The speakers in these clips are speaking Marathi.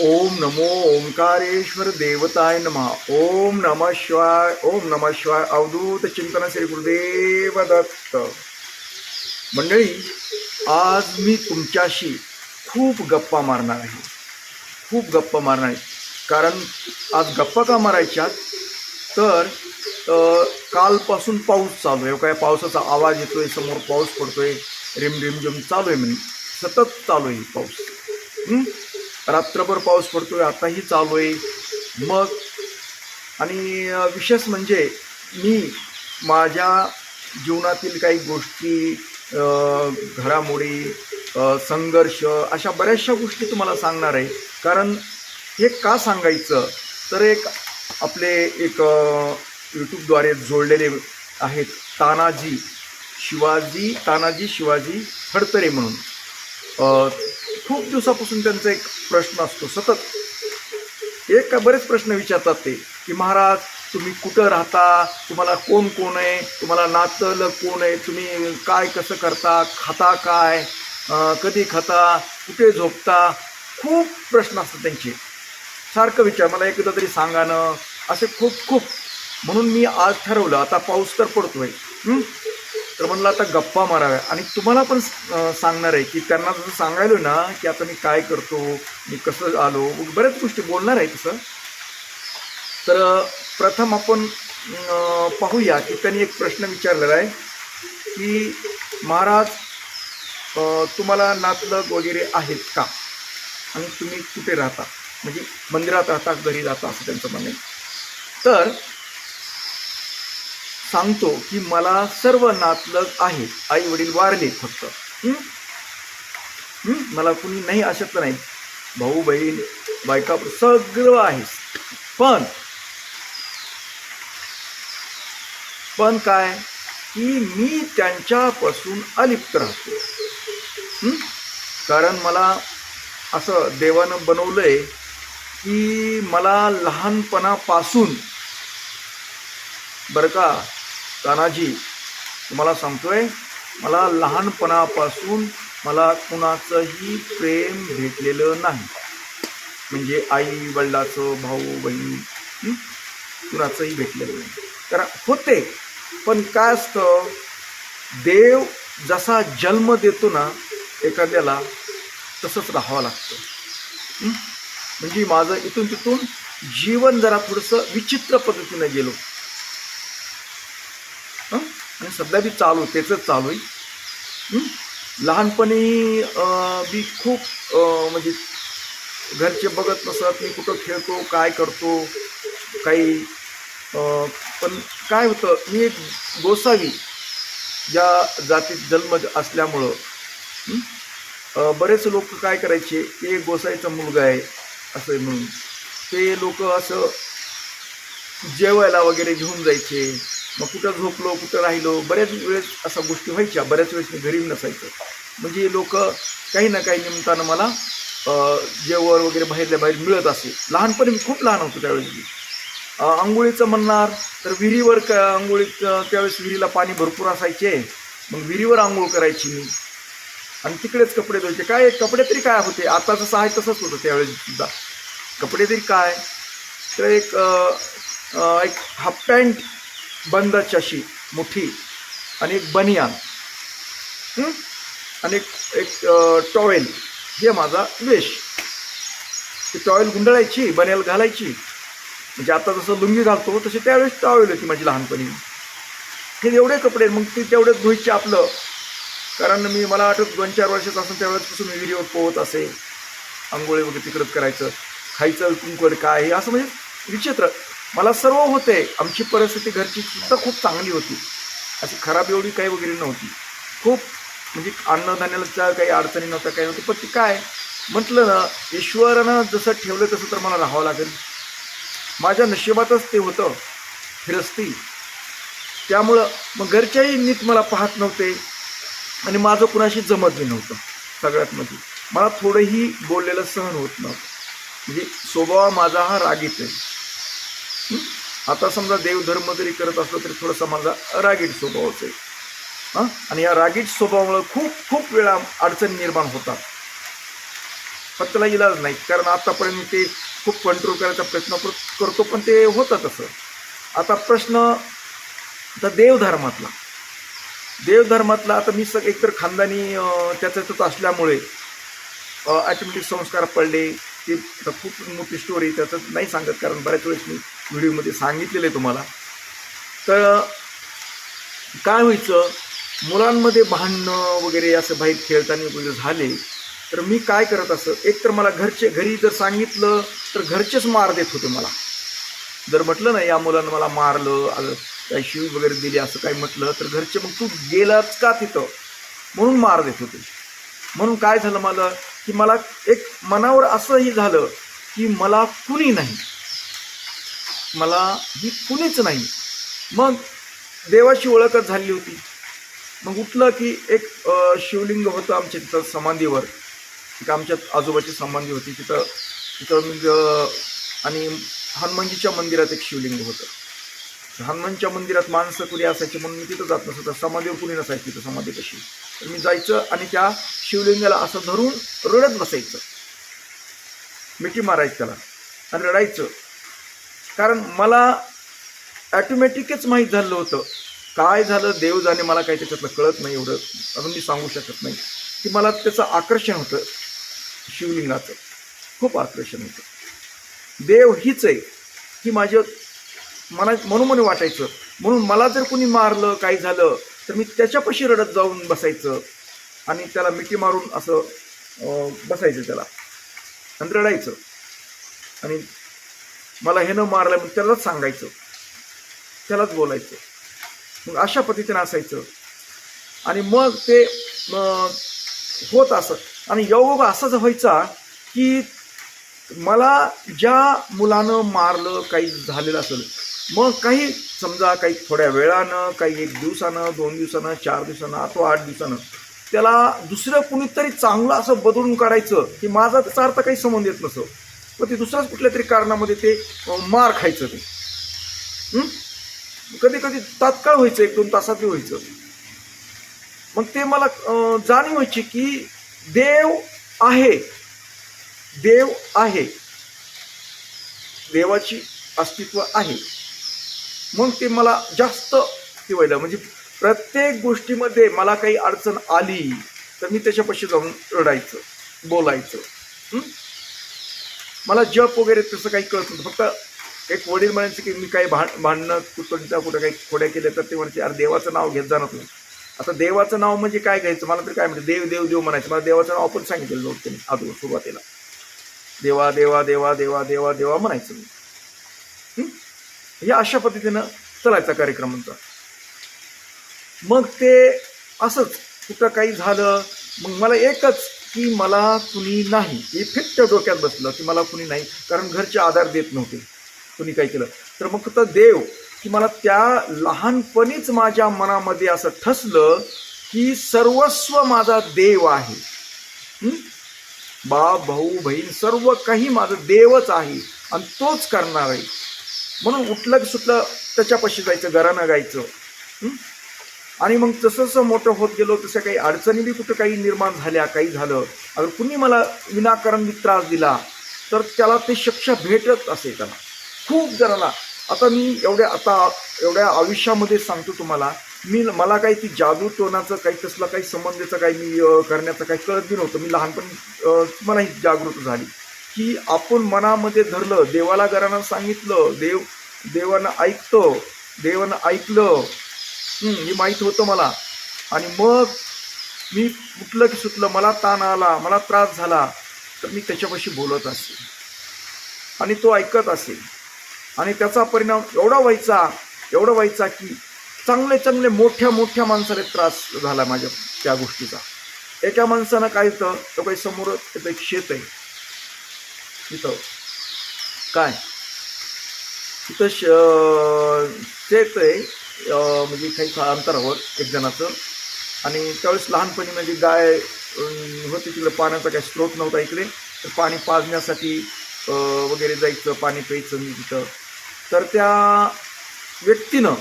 ओम नमो ओंकारेश्वर देवताय नमः। ओम नम शिवाय ओम नम शिवाय अवधूत चिंतन श्री गुरुदेव दत्त। मंडळी आज मी तुमच्याशी खूप गप्पा मारणार आहे। खूप गप्पा मारणार आहे। कारण आज गप्पा का मारायच्या तर कालपासून पाऊस चालू आहे. हो, काय पावसाचा आवाज येतो आहे समोर पाऊस पडतो आहे रिम चालू आहे म्हणजे सतत चालू आहे पाऊस. रात्रभर पाऊस पडतोय आताही चालू आहे. मग आणि विशेष म्हणजे मी माझ्या जीवनातील काही गोष्टी घडामोडी संघर्ष अशा बऱ्याचशा गोष्टी तुम्हाला सांगणार आहे. कारण हे का सांगायचं? तर एक आपले एक यूट्यूबद्वारे जोडलेले आहेत तानाजी शिवाजी तानाजी शिवाजी हडतरे म्हणून. खूप दिवसापासून त्यांचा एक प्रश्न असतो सतत. एक का बरेच प्रश्न विचारतात ते की महाराज तुम्ही कुठं राहता? तुम्हाला कोण कोण आहे? तुम्हाला नातलं कोण आहे? तुम्ही काय कसं करता? खाता काय? कधी खाता? कुठे झोपता? खूप प्रश्न असतात त्यांचे. सारखं विचार मला एकदा तरी सांगा ना. असे खूप खूप. म्हणून मी आज ठरवलं आता पाऊस तर पडतो आहे तर म्हणलं आता गप्पा माराव्या. आणि तुम्हाला पण सांगणार आहे की त्यांना जसं सांगायलो ना की आता मी काय करतो मी कसं आलो बऱ्याच गोष्टी बोलणार आहे तसं. तर प्रथम आपण पाहूया की त्यांनी एक प्रश्न विचारलेला आहे की महाराज तुम्हाला नातलग वगैरे आहेत का? आणि तुम्ही कुठे राहता? म्हणजे मंदिरात राहता घरी राहता असं त्यांचं म्हणणं आहे. तर सांगतो की मला सर्व नातलग आहेत. आई वडील वारले फक्त. मला कुणी नाही अशक्त नाही. भाऊ बहीण बायका सगळं आहे. पण पण काय? की मी त्यांच्यापासून अलिप्त राहतो. कारण मला असं देवानं बनवलंय की मला लहानपणापासून बरं का तानाजी तुम्हाला सांगतोय मला लहानपणापासून मला कुणाचंही प्रेम भेटलेलं नाही. म्हणजे आई वडिलाचं भाऊ बहीण कुणाचंही भेटलेलं नाही. तर होते पण काय असतं देव जसा जन्म देतो ना एखाद्याला तसंच राहावं लागतं. म्हणजे माझं इथून तिथून जीवन जरा थोडंसं विचित्र पद्धतीनं गेलो. आणि सध्या बी चालू त्याचंच चालू आहे. लहानपणी मी बी खूप म्हणजे घरचे बघत नसत मी कुठं खेळतो काय करतो काही पण काय होतं मी एक गोसावी ज्या जातीत जन्म असल्यामुळं बरेच लोक काय करायचे ते गोसाईचा मुलगा आहे असं म्हणून. ते लोक असं जेवायला वगैरे घेऊन जायचे. मग कुठं झोपलो कुठं राहिलो बऱ्याच वेळेस अशा गोष्टी व्हायच्या. बऱ्याच वेळेस मी घरी नसायचं. म्हणजे लोक काही ना काही निमित्तानं मला जेवण वगैरे बाहेरल्या बाहेर मिळत असे. लहानपणी मी खूप लहान होतो त्यावेळेस मी. आंघोळीचं म्हणणार तर विहिरीवर क आंघोळीत त्यावेळेस विहिरीला पाणी भरपूर असायचे. मग विहिरीवर आंघोळ करायची मी. आणि तिकडेच कपडे धुवायचे. काय कपडे तरी काय होते? आता जसं आहे तसंच होतं त्यावेळेस सुद्धा. कपडे तरी काय? तर एक एक हाफ पॅन्ट बंद चशी मुठी आणि एक बनियान आणि एक एक टॉवेल. हे माझा वेश ती टॉवेल गुंडाळायची बनियाल घालायची. म्हणजे आता जसं लुंगी घालतो तशी त्यावेळेस टॉवेल होती माझी लहानपणी. हे एवढे कपडे मग ते तेवढेच धुईचे आपलं. कारण मी मला आठवत दोन चार वर्षात असं त्यावेळेसपासून मी विहिरीवर पोहत असे. आंघोळी वगैरे तिकडंच करायचं. खायचं कुंकड काय हे असं म्हणजे विचित्र. मला सर्व होते. आमची परिस्थिती घरची सुद्धा खूप चांगली होती. अशी खराब एवढी काही वगैरे नव्हती. खूप म्हणजे अन्नधान्याला काही अडचणी नव्हत्या काही नव्हतं पण ते काय? म्हटलं ना ईश्वरानं जसं ठेवलं तसं तर मला राहावं लागेल. माझ्या नशिबातच ते होतं. फिरस्ती त्यामुळं मग घरच्याही नीट मला पाहत नव्हते. आणि माझं कुणाशी जमतही नव्हतं. सगळ्यात मध्ये. मला थोडंही बोललेलं सहन होत नव्हतं. म्हणजे स्वभाव माझा हा रागीत आहे. आता समजा देवधर्म जरी करत असलो तरी थोडंसं माझा रागीट स्वभावच आहे. हां? आणि या रागीट स्वभावामुळे खूप खूप वेळा अडचणी निर्माण होतात. पण त्याला इलाज नाही कारण आतापर्यंत मी ते खूप कंट्रोल करायचा प्रयत्न करतो पण ते होतं तसं. आता प्रश्न तर देवधर्मातला देवधर्मातला आता मी सग एकतर खानदानी त्याच्यातच असल्यामुळे ॲटोमॅटिक संस्कार पडले. ते आता खूप मोठी स्टोरी त्याचं नाही सांगत. कारण बऱ्याच वेळेस मी व्हिडिओमध्ये सांगितलेलं आहे तुम्हाला. तर काय व्हायचं? मुलांमध्ये भांडणं वगैरे असं बाहेर खेळताना वगैरे झाले तर मी काय करत असं एक तर मला घरचे घरी जर सांगितलं तर घरचेच मार देत होते मला. जर म्हटलं ना या मुलानं मला मारलं अगं काही वगैरे दिली असं काही म्हटलं तर घरचे मग तू गेलाच का तिथं? म्हणून मार देत होते. म्हणून काय झालं मला की मला एक मनावर असंही झालं की मला कुणी नाही. मला ही कुणीच नाही. मग देवाची ओळखच झाली होती. मग उठलं की एक शिवलिंग होतं आमच्या तिथं समाधीवर. तिथं आमच्या आजोबाची समाधी होती. तिथं तिथं मग आणि हनुमानजीच्या मंदिरात एक शिवलिंग होतं. हनुमानच्या मंदिरात माणसं कुणी असायची म्हणून मी तिथं जात नसतं. समाधीवर कुणी नसायची तिथं समाधी कशी? तर मी जायचं आणि त्या शिवलिंगाला असं धरून रडत बसायचं. मिठी मारायचं त्याला आणि रडायचं. कारण मला ॲटोमॅटिकच माहीत झालं होतं. काय झालं देव जाणे मला काही त्याच्यातलं कळत नाही एवढं. अजून मी सांगू शकत नाही. की मला त्याचं आकर्षण होतं शिवलिंगाचं. खूप आकर्षण होतं. देव हीच आहे की माझं मला मनोमनी वाटायचं. म्हणून मला जर कोणी मारलं काही झालं तर मी त्याच्यापाशी रडत जाऊन बसायचं. आणि त्याला मिठी मारून असं बसायचं त्याला. आणि रडायचं. आणि मला हे न मारलं मग त्यालाच सांगायचं. त्यालाच बोलायचं. मग अशा पद्धतीनं असायचं. आणि मग ते होत असं आणि योग असाच व्हायचा की मला ज्या मुलानं मारलं काही झालेलं असेल मग काही समजा काही थोड्या वेळानं काही एक दिवसानं दोन दिवसानं चार दिवसानं अथवा आठ दिवसानं त्याला दुसरं कुणीतरी चांगलं असं बदलून काढायचं की माझा त्याचा अर्थ काही संबंध येत नसं पण ते दुसऱ्याच कुठल्या तरी कारणामध्ये ते मार खायचं ते. कधी कधी तात्काळ व्हायचं एक दोन तासात व्हायचं. मग ते मला जाणीव व्हायची की देव आहे. देव आहे. देवाची अस्तित्व आहे. मग ते मला जास्त हे व्हायला म्हणजे प्रत्येक गोष्टीमध्ये मला काही अडचण आली तर मी त्याच्यापाशी जाऊन रडायचं बोलायचं. मला जप वगैरे तसं काही कळत नव्हतं. फक्त एक वडील म्हणायचं की मी काही भांड भांडणं कुठं कुठं काही खोड्या केल्या तर ते म्हणायचे अरे देवाचं नाव घेत जाणार नाही आता देवाचं नाव म्हणजे काय घ्यायचं? मला तरी काय म्हणते देव देव देव म्हणायचं. मला देवाचं नाव पण सांगितलेलं नव्हतं त्यांनी अगोदर सुरुवातीला. देवा देवा देवा देवा देवा देवा म्हणायचं मी. हे? या अशा पद्धतीनं चलायचा कार्यक्रम आमचा. मग ते असंच. कुठं काही झालं मग मला एकच की मला कुणी नाही. हे फिट्ट डोक्यात बसलं की मला कुणी नाही कारण घरचे आधार देत नव्हते. कुणी काही केलं? तर मग फक्त देव की मला त्या लहानपणीच माझ्या मनामध्ये असं ठसलं की सर्वस्व माझा देव आहे. बाप भाऊ बहीण सर्व काही माझं देवच आहे आणि तोच करणार आहे. म्हणून उठलं की सुटलं त्याच्यापाशी जायचं घरानं गायचं आणि मग जसं जसं मोठं होत गेलो तसं काही अडचणी बी कुठं काही निर्माण झाल्या काही झालं. अगर कुणी मला विनाकारण मी त्रास दिला तर त्याला ते शिक्षा भेटत असे त्याला खूप जणांना. आता मी एवढ्या आता एवढ्या आयुष्यामध्ये सांगतो तुम्हाला मी मला काही ती जादू टोनाचं काही तसलं काही संबंधीचं काही मी करण्याचं काही कळत बी नव्हतं. मी लहानपणी मला ही जागृत झाली. की आपण मनामध्ये धरलं देवाला घरानं सांगितलं देव देवानं ऐकतं देवानं ऐकलं हे माहीत होतं मला. आणि मग मी कुठलं की सुटलं मला ताण आला मला त्रास झाला तर मी त्याच्यापाशी बोलत असेल आणि तो ऐकत असेल आणि त्याचा परिणाम एवढा व्हायचा एवढा व्हायचा की चांगले चांगले मोठ्या मोठ्या माणसाला त्रास झाला माझ्या त्या गोष्टीचा. एका माणसानं काय होतं तो काही समोर त्याचं एक शेत आहे. तिथं. काय? तिथं श शेत आहे. म्हणजे काही अंतर अंतरावर एक जणाचं. आणि त्यावेळेस लहानपणी म्हणजे गाय होती तिकडे पाण्याचा काही स्रोत नव्हता इकडे. तर पाणी पाजण्यासाठी वगैरे जायचं पाणी प्यायचं मी तिथं. तर त्या व्यक्तीनं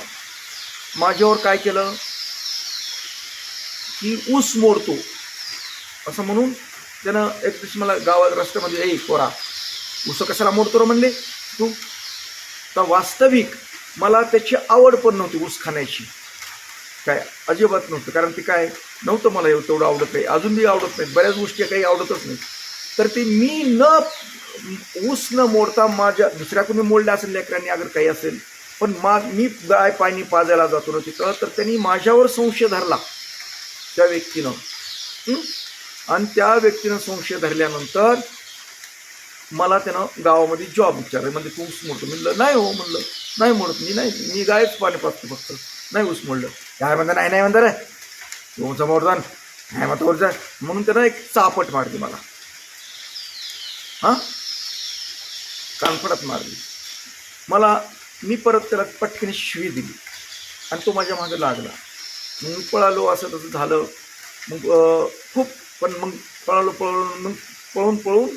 माझ्यावर काय केलं? की ऊस मोडतो. असं म्हणून त्यानं एक दिवशी मला गावात रस्त्यामध्ये ए पोरा उसं कशाला मोडतो रे? म्हणले तू तर वास्तविक मला त्याची आवड पण नव्हती ऊस खाण्याची. काय? अजिबात नव्हतं. कारण ते काय? नव्हतं मला एवढं तेवढं आवडत नाही. अजून बी आवडत नाही. बऱ्याच गोष्टी काही आवडतच नाही. तर ते मी न ऊस न मोडता माझ्या दुसऱ्या कोणी मोडल्या असेल लेकरांनी अगर काही असेल पण मा मी गाय पाणी पाजायला जातो ना तिथं तर त्यांनी माझ्यावर संशय धरला. त्या व्यक्तीनं. आणि त्या व्यक्तीनं संशय धरल्यानंतर मला त्यानं गावामध्ये जॉब विचारले म्हणजे तू ऊस मोडतो. म्हणलं नाही हो म्हणलं. नाही मोडत मी नाही मी गायच पाणी पाचतो फक्त. नाही ऊस मोडलं. काय म्हणता नाही नाही म्हणता रे. तुमचं मोडता नाही म्हणता वरचा म्हणून त्यानं एक चापट मारली मला. हां? कानफडत मारली. मला मी परत त्याला पटकन शिवी दिली. आणि तो माझ्या मागे लागला. मग पळालो असं तसं झालं. मग खूप पण मग पळालो पळून मग पळून पळून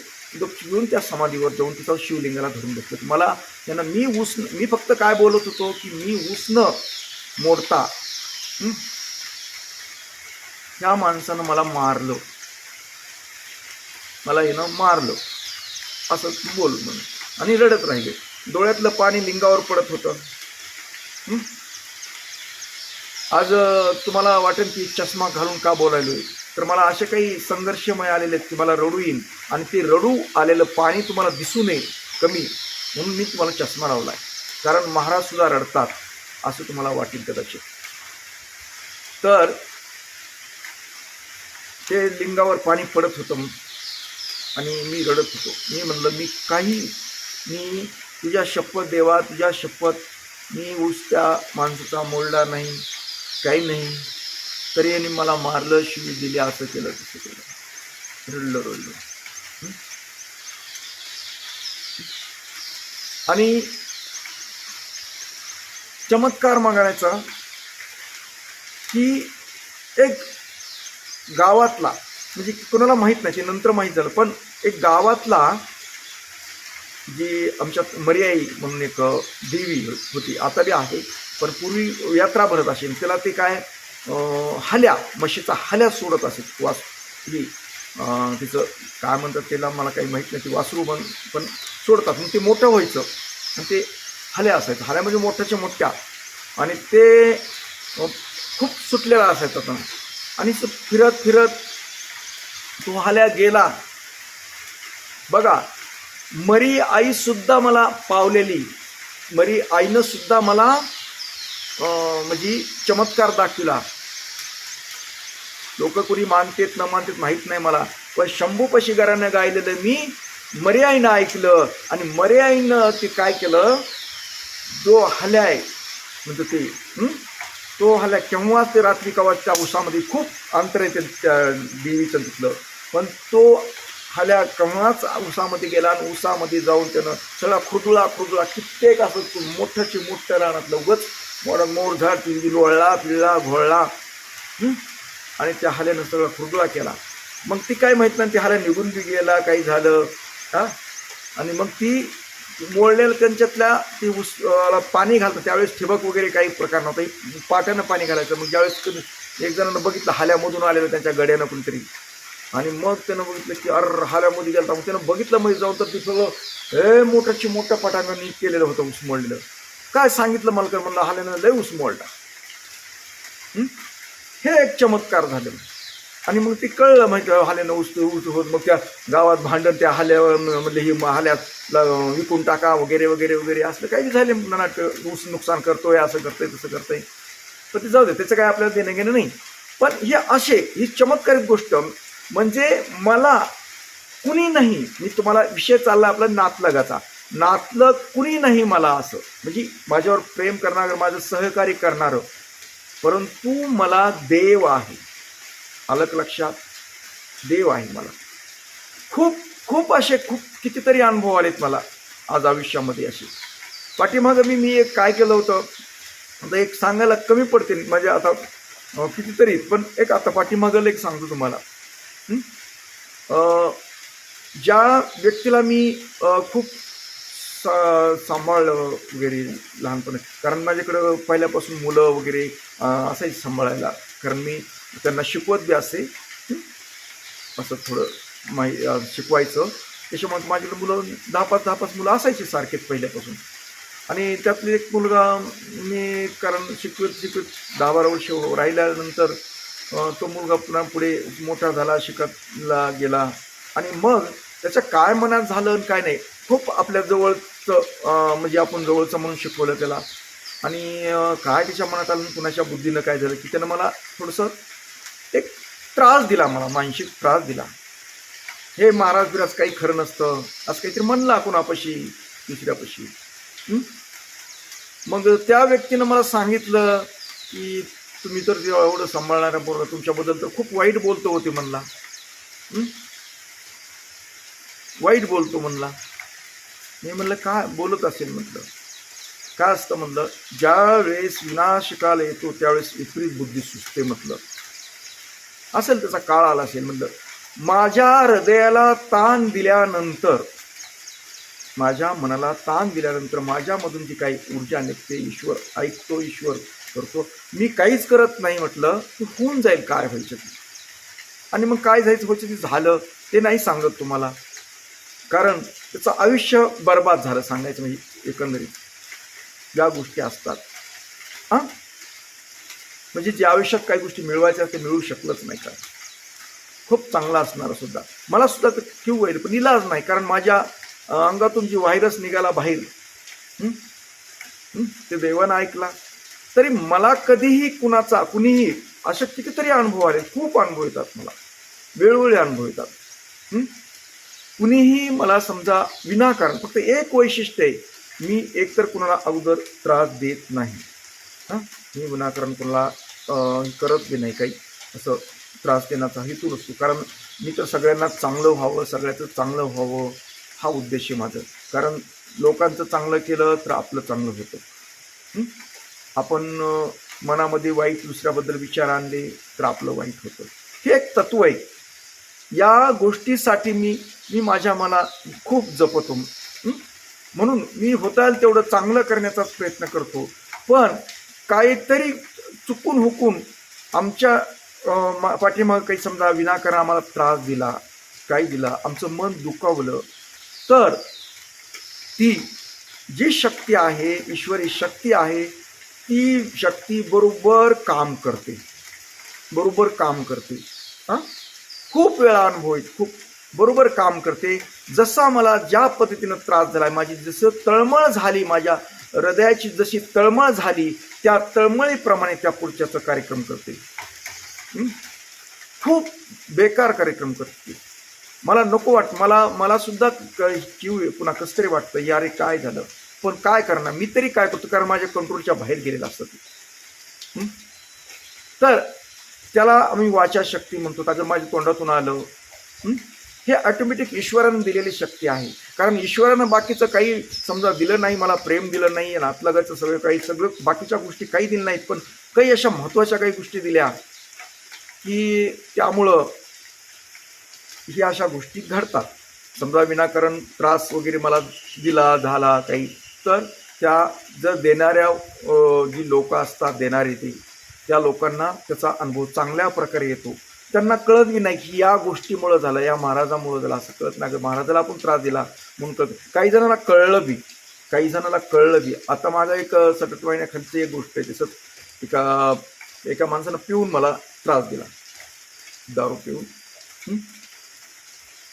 गपचूप येऊन त्या समाधीवर जाऊन तिथं शिवलिंगाला धरून बसलं. मला त्यांना मी ऊस मी फक्त काय बोलत होतो की मी ऊस न मोडता ह्या माणसानं मला मारलं. मला हिनं मारलं. असं बोलून म्हणून आणि रडत राहिले. डोळ्यातलं पाणी लिंगावर पडत होतं. आज तुम्हाला वाटेल की चष्मा घालून का बोलायलोय तर मला असे काही संघर्षमय आलेले आहेत की मला रडू येईल. आणि ते रडू आलेलं पाणी तुम्हाला दिसू नये. कमी. म्हणून मी तुम्हाला चष्मा लावला आहे कारण महाराजसुद्धा रडतात असं तुम्हाला वाटेल कदाचित. तर ते लिंगावर पाणी पडत होतं. आणि मी रडत होतो. मी म्हणलं मी काही मी तुझ्या शपथ देवा तुझ्या शपथ मी ऊस त्या माणसाचा मोडला नाही काही नाही. तरी यांनी मला मारलं शिवी दिली असं केलं तसं केलं. रडलं रडलं. आणि चमत्कार मागायचा की एक गावातला म्हणजे कोणाला माहीत नाही नंतर माहीत झालं पण एक गावातला जी आमच्यात मर्याई म्हणून एक देवी होती आता बी आहे पण पूर्वी यात्रा भरत असेल त्याला ते काय हल्या म्हशीचा हल्या सोडत असेल वास ही तिचं काय म्हणतात त्याला मला काही माहीत नाही ते वासरू पण पण सोडतात. मग ते मोठं व्हायचं. आणि ते हल्या असायचं. हल्या म्हणजे मोठ्याच्या मोठ्या. आणि ते खूप सुटलेला असायचा तो. आणि फिरत फिरत तो हल्या गेला. बघा मरी आई सुद्धा मला पावलेली. मरी आईनं सुद्धा मला म्हणजे चमत्कार दाखविला. लोक कुणी मानतेत न मानतेत माहीत नाही मला. पण शंभूपशी घरानं गायलेलं मी मर्याईनं ऐकलं आणि मर्याईनं ते काय केलं? जो हल्याय. म्हणजे ते तो हल्या केव्हाच ते रात्री कवाच्या उसामध्ये खूप अंतर येते त्या देवीचं तिथलं. पण तो हल्या केव्हाच उसामध्ये गेला आणि उसामध्ये जाऊन त्यानं सगळा खुदुळा खुरदुळा कित्येक असं तो मोठ्याची मोठ्या रानातलं उगच मोड मोड झाड लोळला पिळला घोळला आणि त्या हल्यानं सगळा खुदुळा केला. मग ती काय माहीत नाही ती हल्या निघून बी गेला काही झालं. हां? आणि मग ती मोडलेलं त्यांच्यातल्या ती उस पाणी घालतं त्यावेळेस ठिबक वगैरे काही प्रकार नव्हता. पाट्यानं पाणी घालायचं. मग ज्यावेळेस कधी एक जणांना बघितलं हाल्यामधून आलेलं त्यांच्या गड्यानं कोणतरी. आणि मग त्यानं बघितलं की अर हाल्यामध्ये गेलं मग त्यानं बघितलं मध्ये जाऊन तर तिथं हे मोठ्याची मोठ्या पाटानं नीट केलेलं होतं ऊस काय सांगितलं मला तर म्हणलं हाल्यानं लय ऊस मोडला. हे एक चमत्कार झाले. आणि मग ते कळलं माहिती हाल्यानं उचत उचत होत मग त्या गावात भांडण त्या हाल्यावर म्हणजे ही हाल्याला विकून टाका वगैरे वगैरे वगैरे असलं काही झाले नाटक ऊस नुकसान करतोय असं करतोय तसं करतंय. पण ते जाऊ दे त्याचं काय आपल्याला देणं घेणं नाही. पण हे असे ही चमत्कारिक गोष्ट म्हणजे मला कुणी नाही मी तुम्हाला विषय चालला आपला नातलगाचा. नातलं कुणी नाही मला असं. म्हणजे माझ्यावर प्रेम करणारं माझं सहकार्य करणारं. परंतु मला देव आहे. आलं लक्षात. देव आहे मला. खूप खूप असे खूप कितीतरी अनुभव आलेत मला आज आयुष्यामध्ये असे. पाठीमागं मी मी एक काय केलं होतं? आता एक सांगायला कमी पडते. म्हणजे आता कितीतरी पण एक आता पाठीमागं एक सांगतो तुम्हाला. ज्या व्यक्तीला मी खूप सा- सांभाळलं वगैरे लहानपणी. कारण माझ्याकडं पहिल्यापासून मुलं वगैरे असायची सांभाळायला. कारण मी त्यांना शिकवत बी असे. असं थोडं माही शिकवायचं. त्याच्यामुळे माझी मुलं दहा पाच दहा पाच मुलं असायची सारखेच पहिल्यापासून. आणि त्यातले एक मुलगा मी कारण शिकवत शिकवत दहा बारा वर्ष राहिल्यानंतर तो मुलगा पुन्हा पुढे मोठा झाला शिकतला गेला. आणि मग त्याच्या काय मनात झालं आणि काय नाही खूप आपल्या जवळचं म्हणजे आपण जवळचं म्हणून शिकवलं त्याला. आणि काय त्याच्या मनात आलं कुणाच्या बुद्धीनं काय झालं की त्यानं मला थोडंसं एक त्रास दिला मला मानसिक त्रास दिला. हे महाराज बिराज काही खरं नसतं असं काहीतरी म्हणला कोणापाशी दुसऱ्यापाशी. मग त्या व्यक्तीनं मला सांगितलं की तुम्ही तर एवढं सांभाळणाऱ्या बरोबर तुमच्याबद्दल तर खूप वाईट बोलतो होते म्हणला. वाईट बोलतो म्हणला. मी म्हणलं काय बोलत असेल? म्हटलं. काय असतं? म्हणलं ज्या वेळेस विनाशकाल येतो त्यावेळेस विपरीत बुद्धी सुचते म्हटलं. असेल त्याचा काळ आला असेल म्हणलं माझ्या हृदयाला ताण दिल्यानंतर माझ्या मनाला ताण दिल्यानंतर माझ्यामधून जी काही ऊर्जा निघते ईश्वर ऐकतो ईश्वर करतो मी काहीच करत नाही म्हटलं की होऊन जाईल काय व्हायचं ते आणि मग काय जायचं व्हायचं ते झालं ते नाही सांगत तुम्हाला. कारण त्याचं आयुष्य बर्बाद झालं सांगायचं म्हणजे एकंदरीत. या गोष्टी असतात. हां? म्हणजे जे आयुष्यात काही गोष्टी मिळवायच्या ते मिळू शकलंच नाही का? खूप चांगला असणार सुद्धा. मला सुद्धा ते क्यू होईल पण इलाज नाही कारण माझ्या अंगातून जी व्हायरस निघाला बाहेर ते देवानं ऐकला. तरी मला कधीही कुणाचा कुणीही असे कितीतरी अनुभव आले. खूप अनुभव येतात मला. वेळोवेळी अनुभव येतात. कुणीही मला समजा विनाकारण फक्त एक वैशिष्ट्य आहे मी एकतर कुणाला अगोदर त्रास देत नाही. हां? मी विनाकारण कुणाला करत बी नाही काही. असं त्रास देण्याचा हेतू नसतो. कारण मी तर सगळ्यांना चांगलं व्हावं सगळ्याचं चांगलं व्हावं हा उद्देश आहे माझं. कारण लोकांचं चांगलं केलं तर आपलं चांगलं होतं. आपण मनामध्ये वाईट दुसऱ्याबद्दल विचार आणले तर आपलं वाईट होतं. हे एक तत्व आहे. या गोष्टीसाठी मी मी माझ्या मला खूप जपतो. म्हणून मी होता येईल तेवढं चांगलं करण्याचाच प्रयत्न करतो. पण काहीतरी चुकून हुकून आमच्या मा- पाठीमागं काही समजा विनाकारण आम्हाला त्रास दिला काही दिला आमचं मन दुखावलं तर ती जी शक्ती आहे ईश्वरी शक्ती आहे ती शक्ती बरोबर काम करते. बरोबर काम करते. हां? खूप वेळा अनुभव आहेत खूप बरोबर काम करते. जसा मला ज्या पद्धतीनं त्रास झाला माझी जसं तळमळ झाली माझ्या हृदयाची जशी तळमळ झाली त्या तळमळीप्रमाणे त्या पुढच्याचा कार्यक्रम करते. खूप बेकार कार्यक्रम करते. मला नको वाट मला मला सुद्धा जीव पुन्हा कसं तरी वाटतं या रे काय झालं? पण काय करणार? मी तरी काय करतो? कारण माझ्या कंट्रोलच्या बाहेर गेलेलं असतं ते. तर त्याला आम्ही वाचा शक्ती म्हणतो. त्याचं माझ्या तोंडातून आलं. हे ऑटोमॅटिक ईश्वरानं दिलेली शक्ती आहे. कारण ईश्वरानं बाकीचं काही समजा दिलं नाही मला प्रेम दिलं नाही नातलगाचं सगळं काही सगळं बाकीच्या गोष्टी काही दिल्या नाहीत पण काही अशा महत्त्वाच्या काही गोष्टी दिल्या की त्यामुळं ही अशा गोष्टी घडतात. समजा विनाकारण त्रास वगैरे मला दिला झाला काही तर त्या जर देणाऱ्या जी लोकं असतात देणारी ती त्या लोकांना त्याचा अनुभव चांगल्या प्रकारे येतो. त्यांना कळत बी नाही की या गोष्टीमुळं झालं या महाराजामुळं झालं असं कळत नाही. महाराजाला आपण त्रास दिला म्हणून कळत काही जणांना कळलं बी काही जणांना कळलं बी. आता माझा एक सतत महिन्याखालची एक गोष्ट आहे तसंच एका एका माणसानं पिऊन मला त्रास दिला. दारू पिऊन.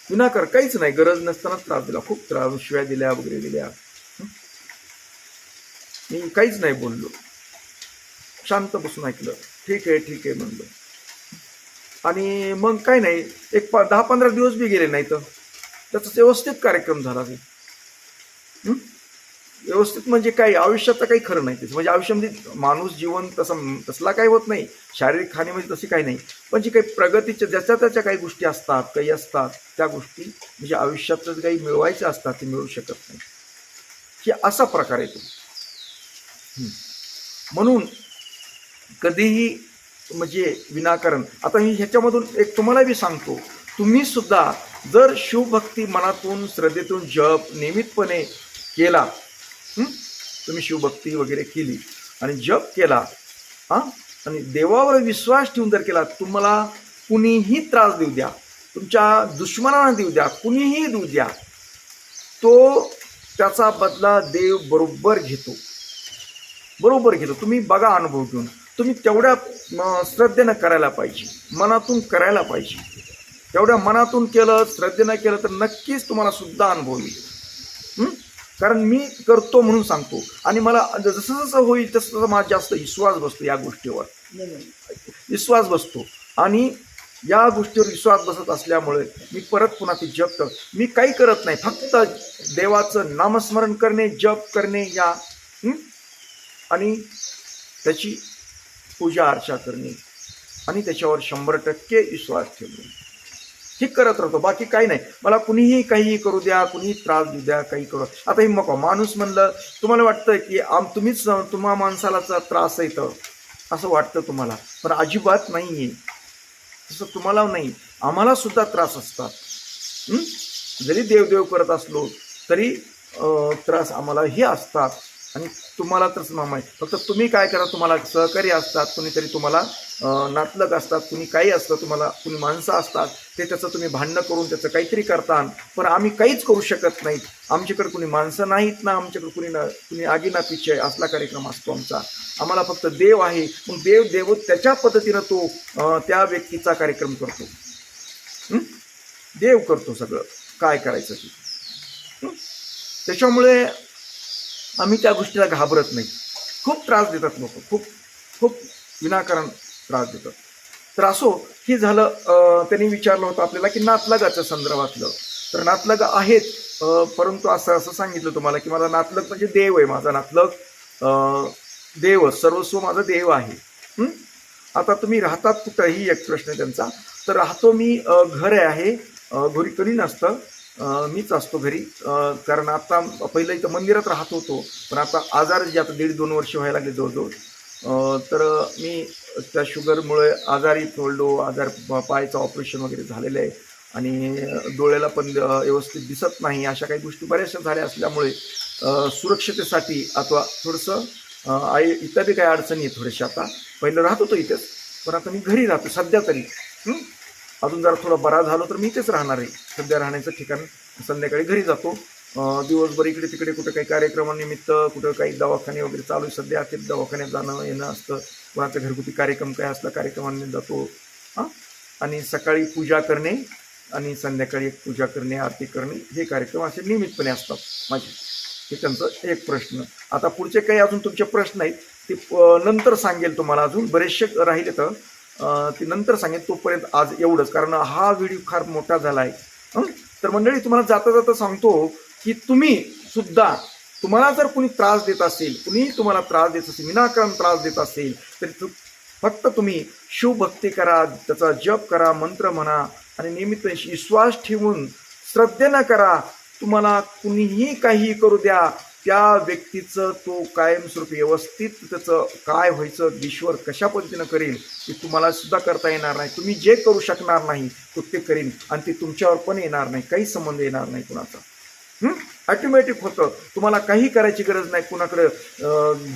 विनाकार काहीच नाही गरज नसताना त्रास दिला. खूप त्रास शिव्या दिल्या वगैरे दिल्या. मी काहीच नाही बोललो. शांत बसून ऐकलं. ठीक आहे ठीक आहे म्हणलं. आणि मग काय नाही एक प दहा पंधरा दिवस बी गेले नाही तर त्याचा व्यवस्थित कार्यक्रम झाला ते. व्यवस्थित म्हणजे काही आयुष्याचं काही खरं नाही त्याचं म्हणजे आयुष्यामध्ये माणूस जीवन तसं तसला काही होत नाही. शारीरिक हानी म्हणजे तशी काही नाही. पण जी काही प्रगतीच्या ज्याच्या त्याच्या काही गोष्टी असतात काही असतात त्या गोष्टी म्हणजे आयुष्यात जर काही मिळवायच्या असतात ते मिळू शकत नाही. की असा प्रकार येतो तो. म्हणून कधीही म्हणजे विनाकारण. आता मी ह्याच्यामधून एक तुम्हाला बी सांगतो. तुम्ही सुद्धा जर शिवभक्ती मनातून श्रद्धेतून जप नियमितपणे केला तुम्ही शिवभक्ती वगैरे केली आणि जप केला हां? आणि देवावर विश्वास ठेवून जर केला तुम्हाला कुणीही त्रास देऊ द्या. तुमच्या दुश्मनांना देऊ द्या. कुणीही देऊ द्या. तो त्याचा बदला देव बरोबर घेतो. बरोबर घेतो. तुम्ही बघा अनुभव घेऊन. तुम्ही तेवढ्या श्रद्धेनं करायला पाहिजे. मनातून करायला पाहिजे. तेवढ्या मनातून केलं श्रद्धेनं केलं तर नक्कीच तुम्हाला सुद्धा अनुभव येईल. कारण मी करतो म्हणून सांगतो. आणि मला जसं जसं होईल तसं तसं माझा जास्त विश्वास बसतो या गोष्टीवर. विश्वास बसतो. आणि या गोष्टीवर विश्वास बसत असल्यामुळे मी परत पुन्हा ते जप कर मी काही करत नाही. फक्त देवाचं नामस्मरण करणे जप करणे या. आणि त्याची पूजा अर्चा करणे आणि त्याच्यावर शंभर टक्के विश्वास ठेवणे. हे करत राहतो. बाकी काही नाही. मला कुणीही काहीही करू द्या कुणीही त्रास देऊ द्या काही करू आता हे मग माणूस म्हणलं तुम्हाला वाटतं की आम तुम्हीच तुम्हा माणसाला त्रास आहे तर असं वाटतं तुम्हाला. पण अजिबात नाही आहे तसं तुम्हाला नाही. आम्हाला सुद्धा त्रास असतात. जरी देवदेव करत असलो तरी त्रास आम्हालाही असतात. आणि तुम्हाला तर माहिती फक्त तुम्ही काय करा तुम्हाला सहकारी असतात कुणीतरी तुम्हाला नातलग असतात कुणी काही असतं तुम्हाला कुणी माणसं असतात ते त्याचं तुम्ही भांडणं करून त्याचं काहीतरी करता पण आम्ही काहीच करू शकत नाहीत. आमच्याकडे कुणी माणसं नाहीत ना आमच्याकडे कुणी ना कुणी आगी ना पिछे असला कार्यक्रम असतो आमचा. आम्हाला फक्त देव आहे मग देव देव त्याच्या पद्धतीनं तो त्या व्यक्तीचा कार्यक्रम करतो. देव करतो सगळं काय करायचं ते. त्याच्यामुळे आम्ही त्या गोष्टीला घाबरत नाही. खूप त्रास देतात लोक. खूप खूप विनाकारण त्रास देतात. तर असो हे झालं त्यांनी विचारलं होतं आपल्याला की नातलगाच्या संदर्भातलं तर नातलग आहेत परंतु असं असं सांगितलं तुम्हाला की माझा नातलग म्हणजे देव आहे. माझा नातलग देव सर्वस्व माझा देव आहे. आता तुम्ही राहतात कुठंही एक प्रश्न आहे त्यांचा. तर राहतो मी घर आहे घरी कधी नसतं. मीच असतो घरी. कारण आता पहिलं इथं मंदिरात राहत होतो. पण आता आजार जे आता दीड दोन वर्ष व्हायला लागले जवळजवळ. तर मी त्या शुगरमुळे आजारी पडलो. आजार पायचं पायाचं ऑपरेशन वगैरे झालेलं आहे. आणि डोळ्याला पण व्यवस्थित दिसत नाही. अशा काही गोष्टी बऱ्याचशा झाल्या असल्यामुळे सुरक्षतेसाठी अथवा थोडंसं आई इतर बी काही अडचणी आहे थोड्याशा. आता पहिलं राहत होतो इथेच. पण आता मी घरी राहतो सध्या तरी. अजून जरा थोडा बरा झालो तर मी इथेच राहणार आहे. सध्या राहण्याचं ठिकाण संध्याकाळी घरी जातो. दिवसभर इकडे तिकडे कुठं काही कार्यक्रमानिमित्त कुठं काही दवाखाने वगैरे चालू आहे. सध्या ते दवाखान्यात जाणं येणं असतं. कोणाचा घरगुती कार्यक्रम काय असला कार्यक्रमांनी जातो. हां आणि सकाळी पूजा करणे आणि संध्याकाळी एक पूजा करणे आरती करणे हे कार्यक्रम असे नियमितपणे असतात माझे. हे त्यांचं एक प्रश्न. आता पुढचे काही अजून तुमचे प्रश्न आहेत ते नंतर सांगेल तुम्हाला अजून. बरेचसे राहिले तर. ते नंतर सांगेन तोपर्यंत आज एवढंच कारण हा व्हिडिओ फार मोठा झाला आहे तर मंडळी तुम्हाला जाता जाता सांगतो की तुम्ही सुद्धा तुम्हाला जर कुणी त्रास देत असेल कुणी तुम्हाला त्रास देत असेल विनाकारण त्रास देत असेल तर तु- फक्त तुम्ही शिवभक्ती करा त्याचा जप करा मंत्र म्हणा आणि नियमित विश्वास ठेवून श्रद्धेनं करा. तुम्हाला कुणीही काही करू द्या त्या व्यक्तीचं तो कायमस्वरूपी व्यवस्थित त्याचं काय व्हायचं ईश्वर कशा पद्धतीनं करेल ते तुम्हाला सुद्धा करता येणार नाही. तुम्ही जे करू शकणार नाही तो ते आणि ते तुमच्यावर पण येणार नाही. काही संबंध येणार नाही कुणाचा. ॲटोमॅटिक होतं. तुम्हाला काही करायची गरज नाही कुणाकडे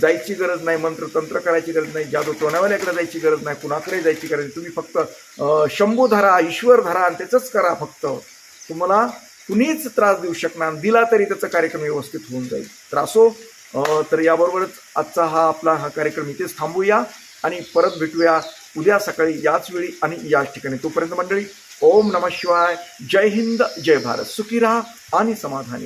जायची गरज नाही मंत्रतंत्र करायची गरज नाही जादू टोणावाल्याकडे जायची गरज नाही कुणाकडे जायची गरज नाही. तुम्ही फक्त शंभू धरा ईश्वर धरा आणि त्याचंच करा फक्त. तुम्हाला कुणीच त्रास देऊ शकणार दिला तरी त्याचा कार्यक्रम व्यवस्थित होऊन जाईल. त्रासो तर याबरोबरच आजचा हा आपला हा कार्यक्रम इथेच थांबूया आणि परत भेटूया उद्या सकाळी याच वेळी आणि याच ठिकाणी. तोपर्यंत मंडळी ओम नम शिवाय. जय हिंद जय भारत. सुखी राहा आणि समाधानी